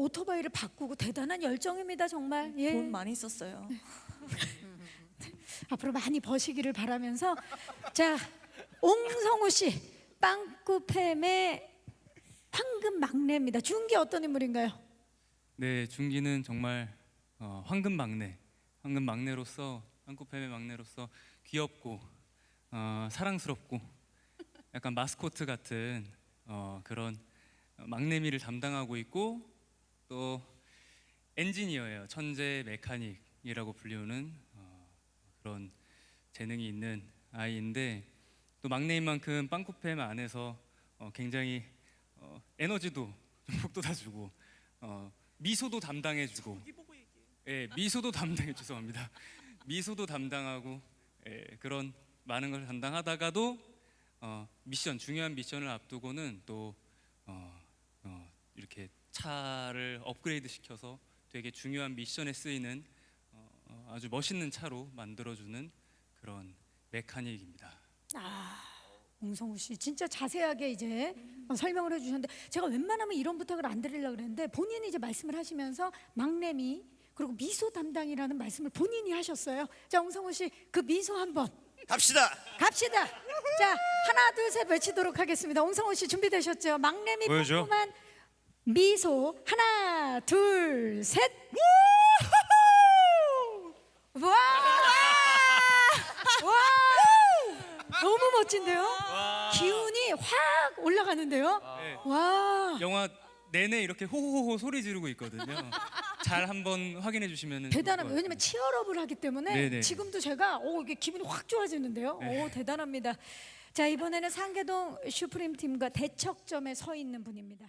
오토바이를 바꾸고 대단한 열정입니다 정말. 예. 돈 많이 썼어요. 앞으로 많이 버시기를 바라면서 자 옹성우 씨 빵꾸팸의 황금 막내입니다. 중기 어떤 인물인가요? 네, 중기는 정말 어, 황금 막내, 황금 막내로서 한국팸의 막내로서 귀엽고 어, 사랑스럽고 약간 마스코트 같은 어, 그런 막내미를 담당하고 있고 또 엔지니어예요. 천재 메카닉이라고 불리우는 어, 그런 재능이 있는 아이인데 또 막내인 만큼 빵꾸팸 안에서 어, 굉장히 어, 에너지도 좀 북돋아주고 어, 미소도 담당해주고 예, 미소도 담당해 죄송합니다. 미소도 담당하고 예, 그런 많은 걸 담당하다가도 어, 미션 중요한 미션을 앞두고는 또 이렇게 차를 업그레이드 시켜서 되게 중요한 미션에 쓰이는 어, 어, 아주 멋있는 차로 만들어주는 그런 메카닉입니다. 아, 옹성우 씨 진짜 자세하게 이제 어, 설명을 해주셨는데 제가 웬만하면 이런 부탁을 안 드리려고 그랬는데 본인이 이제 말씀을 하시면서 막내미 그리고 미소 담당이라는 말씀을 본인이 하셨어요. 자, 옹성우 씨 그 미소 한번 갑시다. 갑시다. 자, 하나 둘 셋 외치도록 하겠습니다. 옹성우 씨 준비되셨죠? 막내미 보여줘. 꼼꼼한 미소 하나 둘 셋. 와! 와! 너무 멋진데요? 기운이 확 올라가는데요? 네, 와! 영화 내내 이렇게 호호호 소리 지르고 있거든요. 잘 한번 확인해 주시면 대단합니다. 왜냐면 치열업을 하기 때문에 네네. 지금도 제가 오 이게 기분이 확 좋아지는데요. 네. 오 대단합니다. 자 이번에는 상계동 슈프림 팀과 대척점에 서 있는 분입니다.